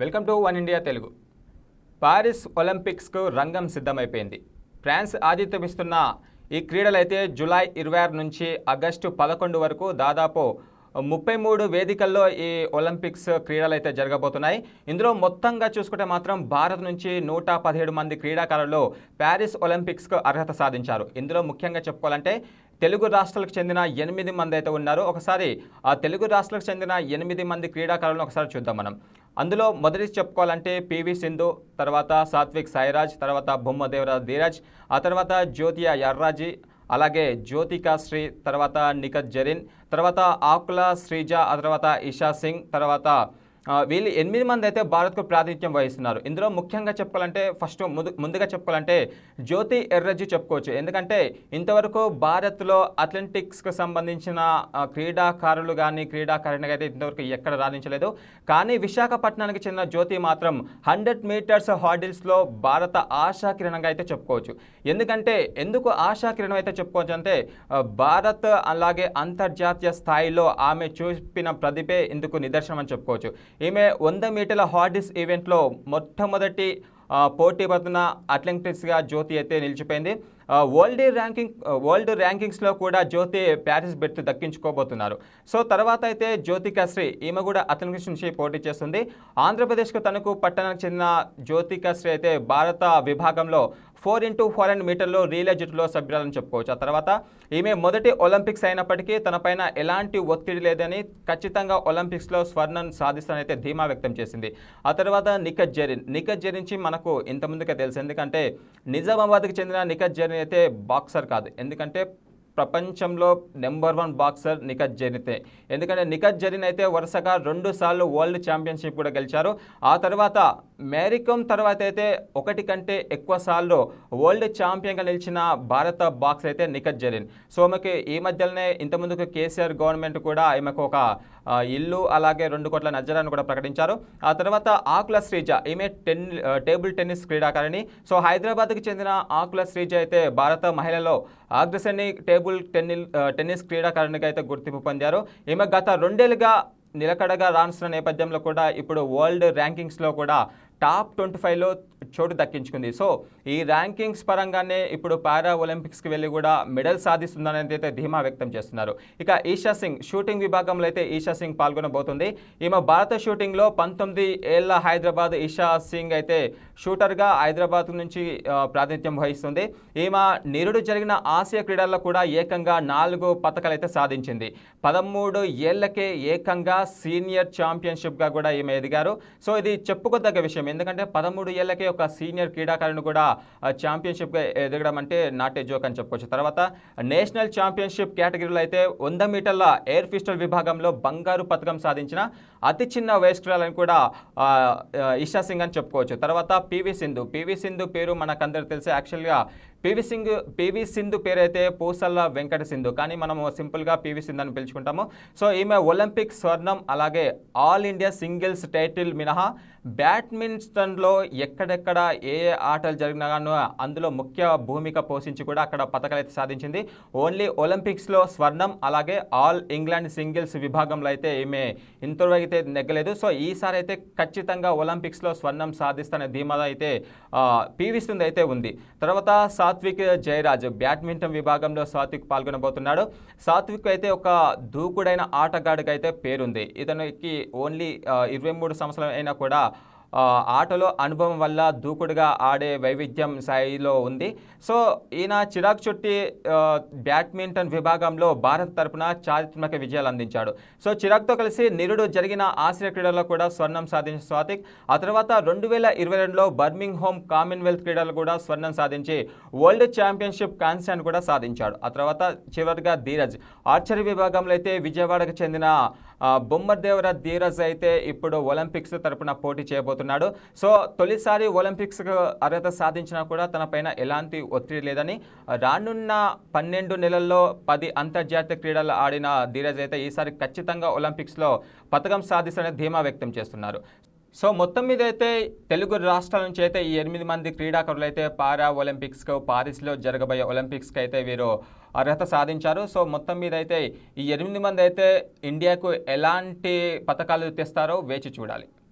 Welcome to one India Telugu. Paris ఒలింపిక్స్కు రంగం సిద్ధమైపోయింది. France ఆతిథ్యం ఇస్తున్న ఈ క్రీడలైతే జూలై ఇరవై ఆరు నుంచి ఆగస్టు పదకొండు వరకు దాదాపు ముప్పై మూడు వేదికల్లో ఈ ఒలింపిక్స్ క్రీడలు అయితే జరగబోతున్నాయి. ఇందులో మొత్తంగా చూసుకుంటే మాత్రం భారత్ నుంచి నూట పదిహేడు మంది క్రీడాకారులు ప్యారిస్ ఒలింపిక్స్కు అర్హత సాధించారు. ఇందులో ముఖ్యంగా చెప్పుకోవాలంటే తెలుగు రాష్ట్రాలకు చెందిన ఎనిమిది మంది అయితే ఉన్నారు. ఒకసారి ఆ తెలుగు రాష్ట్రాలకు చెందిన ఎనిమిది మంది క్రీడాకారులను ఒకసారి చూద్దాం మనం. అందులో మొదటి చెప్పుకోవాలంటే పివి సింధు తర్వాత సాత్విక్ సాయిరాజ్ తర్వాత బొమ్మదేవరాజ్ ధీరాజ్ ఆ తర్వాత జ్యోతియా యర్రాజీ అలాగే జ్యోతికా శ్రీ తర్వాత నిఖత్ జరీన్ తర్వాత ఆకుల శ్రీజ ఆ తర్వాత ఇషా సింగ్ తర్వాత వీళ్ళు ఎనిమిది మంది అయితే భారత్కు ప్రాతినిధ్యం వహిస్తున్నారు. ఇందులో ముఖ్యంగా చెప్పుకోవాలంటే ఫస్ట్ ముందు ముందుగా చెప్పుకోవాలంటే జ్యోతి ఎర్రజీ చెప్పుకోవచ్చు. ఎందుకంటే ఇంతవరకు భారత్లో అథ్లెటిక్స్కి సంబంధించిన క్రీడాకారులు కానీ క్రీడాకారిణి అయితే ఇంతవరకు ఎక్కడ రాణించలేదు. కానీ విశాఖపట్నానికి చెందిన జ్యోతి మాత్రం హండ్రెడ్ మీటర్స్ హార్డిల్స్లో భారత ఆశా కిరణంగా అయితే చెప్పుకోవచ్చు. ఎందుకంటే ఎందుకు ఆశా కిరణం అయితే చెప్పుకోవచ్చు అంటే భారత్ అలాగే అంతర్జాతీయ స్థాయిలో ఆమె చూపిన ప్రతిభే ఇందుకు నిదర్శనం అని చెప్పుకోవచ్చు. ఈమె వంద మీటర్ల హార్డిస్ ఈవెంట్లో మొట్టమొదటి పోటీ పడుతున్న అథ్లెటిక్స్గా జ్యోతి అయితే నిలిచిపోయింది. వరల్డ్ ర్యాంకింగ్ వరల్డ్ ర్యాంకింగ్స్లో కూడా జ్యోతి ప్యారిస్ బెర్త్ దక్కించుకోబోతున్నారు. సో తర్వాత అయితే జ్యోతికాశ్రీ ఈమె కూడా అథ్లెటిక్స్ నుంచి పోటీ చేస్తుంది. ఆంధ్రప్రదేశ్కు తనకు పట్టణానికి చెందిన జ్యోతికాశ్రీ అయితే భారత విభాగంలో ఫోర్ ఇంటూ ఫోర్ హండ్రెడ్ మీటర్లో రీలే జట్టులో సభ్యురాలని చెప్పుకోవచ్చు. ఆ తర్వాత ఈమె మొదటి ఒలింపిక్స్ అయినప్పటికీ తనపైన ఎలాంటి ఒత్తిడి లేదని ఖచ్చితంగా ఒలింపిక్స్లో స్వర్ణం సాధిస్తానైతే ధీమా వ్యక్తం చేసింది. ఆ తర్వాత నిఖత్ జరీన్ నిఖత్ జరించి మనకు ఇంతకుముందుకే తెలుసు. ఎందుకంటే నిజామాబాద్కి చెందిన నిఖత్ జరీన్ అయితే బాక్సర్ కాదు. ఎందుకంటే ప్రపంచంలో నెంబర్ వన్ బాక్సర్ నిఖత్ జరీతే. ఎందుకంటే నిఖత్ జరీన్ అయితే వరుసగా రెండు సార్లు వరల్డ్ ఛాంపియన్షిప్ కూడా గెలిచారు. ఆ తర్వాత మేరీకోమ్ తర్వాత అయితే ఒకటి కంటే ఎక్కువ సార్లు వరల్డ్ ఛాంపియన్గా నిలిచిన భారత బాక్స్ అయితే నిఖత్ జరీన్. సో ఆమెకి ఈ మధ్యలోనే ఇంతకుముందుకు కేసీఆర్ గవర్నమెంట్ కూడా ఆమెకు ఒక ఇల్లు అలాగే రెండు కోట్ల నజరాన్ని కూడా ప్రకటించారు. ఆ తర్వాత ఆకుల శ్రీజ ఈమె టెన్ టేబుల్ టెన్నిస్ క్రీడాకారిణి. సో హైదరాబాద్కి చెందిన ఆకుల శ్రీజ అయితే భారత మహిళలో అగ్రశ్రేణి టేబుల్ టెన్నిల్ టెన్నిస్ క్రీడాకారునిగా అయితే గుర్తింపు పొందారు. ఈమె గత రెండేళ్ళుగా నిలకడగా రానుస్తున్న నేపథ్యంలో కూడా ఇప్పుడు వరల్డ్ ర్యాంకింగ్స్లో కూడా టాప్ ట్వంటీ ఫైవ్లో చోటు దక్కించుకుంది. సో ఈ ర్యాంకింగ్స్ పరంగానే ఇప్పుడు పారా ఒలింపిక్స్కి వెళ్ళి కూడా మెడల్ సాధిస్తుందని అయితే ధీమా వ్యక్తం చేస్తున్నారు. ఇక ఈషా సింగ్ షూటింగ్ విభాగంలో అయితే ఈషా సింగ్ పాల్గొనబోతుంది. ఈమె భారత షూటింగ్లో పంతొమ్మిది ఏళ్ళ హైదరాబాద్ ఈషా సింగ్ అయితే షూటర్గా హైదరాబాద్ నుంచి ప్రాతినిధ్యం వహిస్తుంది. ఈమె నిరుడు జరిగిన ఆసియా క్రీడల్లో కూడా ఏకంగా నాలుగు పథకాలు అయితే సాధించింది. పదమూడు ఏళ్ళకే ఏకంగా సీనియర్ ఛాంపియన్షిప్గా కూడా ఈమె ఎదిగారు. సో ఇది చెప్పుకోదగ్గ విషయం. ఎందుకంటే పదమూడు ఏళ్ళకే ఒక సీనియర్ క్రీడాకారుని కూడా ఛాంపియన్షిప్గా ఎదగడం అంటే నాటే జోక్ అని చెప్పుకోవచ్చు. తర్వాత నేషనల్ ఛాంపియన్షిప్ కేటగిరీలో అయితే వంద మీటర్ల ఎయిర్ పిస్టల్ విభాగంలో బంగారు పథకం సాధించిన అతి చిన్న వయస్కురాలని కూడా ఇషా సింగ్ అని చెప్పుకోవచ్చు. తర్వాత పివి సింధు. పివి సింధు పేరు మనకందరికి తెలిసి. యాక్చువల్గా పివి సింగ్ పివి సింధు పేరు అయితే పూసల్ల వెంకట సింధు. కానీ మనము సింపుల్గా పివి సింధు అని పిలుచుకుంటాము. సో ఈమె ఒలింపిక్ స్వర్ణం అలాగే ఆల్ ఇండియా సింగిల్స్ టైటిల్ మినహా బ్యాడ్మింటన్లో ఎక్కడెక్కడ ఏ ఏ ఆటలు జరిగినా అందులో ముఖ్య భూమిక పోషించి కూడా అక్కడ పథకాలు అయితే సాధించింది. ఓన్లీ ఒలింపిక్స్లో స్వర్ణం అలాగే ఆల్ ఇంగ్లాండ్ సింగిల్స్ విభాగంలో అయితే ఈమె ఇంతవరకు అయితే నెగ్గలేదు. సో ఈసారి అయితే ఖచ్చితంగా ఒలింపిక్స్లో స్వర్ణం సాధిస్తున్న ధీమా అయితే పీవిస్తుంది అయితే ఉంది. తర్వాత సాత్విక్ జయరాజ్ బ్యాడ్మింటన్ విభాగంలో సాత్విక్ పాల్గొనబోతున్నాడు. సాత్విక్ అయితే ఒక దూకుడైన ఆటగాడికి అయితే పేరుంది. ఇతనికి ఓన్లీ ఇరవై మూడు సంవత్సరాలు అయినా కూడా ఆటలో అనుభవం వల్ల దూకుడుగా ఆడే వైవిధ్యం స్థాయిలో ఉంది. సో ఈయన చిరాక్ చుట్టి బ్యాడ్మింటన్ విభాగంలో భారత్ తరపున చారిత్రక విజయాలు అందించాడు. సో చిరాక్తో కలిసి నిరుడు జరిగిన ఆసియా క్రీడల్లో కూడా స్వర్ణం సాధించిన స్వాతిక్ ఆ తర్వాత రెండు వేల ఇరవై రెండులో బర్మింగ్ హోమ్ కామన్వెల్త్ క్రీడలు కూడా స్వర్ణం సాధించి వరల్డ్ ఛాంపియన్షిప్ కాన్స్టాన్ కూడా సాధించాడు. ఆ తర్వాత చివరిగా ధీరజ్. ఆర్చరీ విభాగంలో అయితే విజయవాడకు చెందిన బొమ్మదేవర ధీరజ్ అయితే ఇప్పుడు ఒలింపిక్స్ తరపున పోటీ చేయబోతున్నాడు. సో తొలిసారి ఒలింపిక్స్కు అర్హత సాధించినా కూడా తనపైన ఎలాంటి ఒత్తిడి లేదని రానున్న పన్నెండు నెలల్లో పది అంతర్జాతీయ క్రీడలు ఆడిన ధీరజ్ అయితే ఈసారి ఖచ్చితంగా ఒలింపిక్స్లో పథకం సాధిస్తారని ధీమా వ్యక్తం చేస్తున్నారు. సో మొత్తం మీద అయితే తెలుగు రాష్ట్రాల నుంచి అయితే ఈ ఎనిమిది మంది క్రీడాకారులు అయితే పారా ఒలింపిక్స్కు పారిస్లో జరగబోయే ఒలింపిక్స్కి అయితే వీరు అర్హత సాధించారు. సో మొత్తం మీద అయితే ఈ ఎనిమిది మంది అయితే ఇండియాకు ఎలాంటి పథకాలు తెస్తారో వేచి చూడాలి.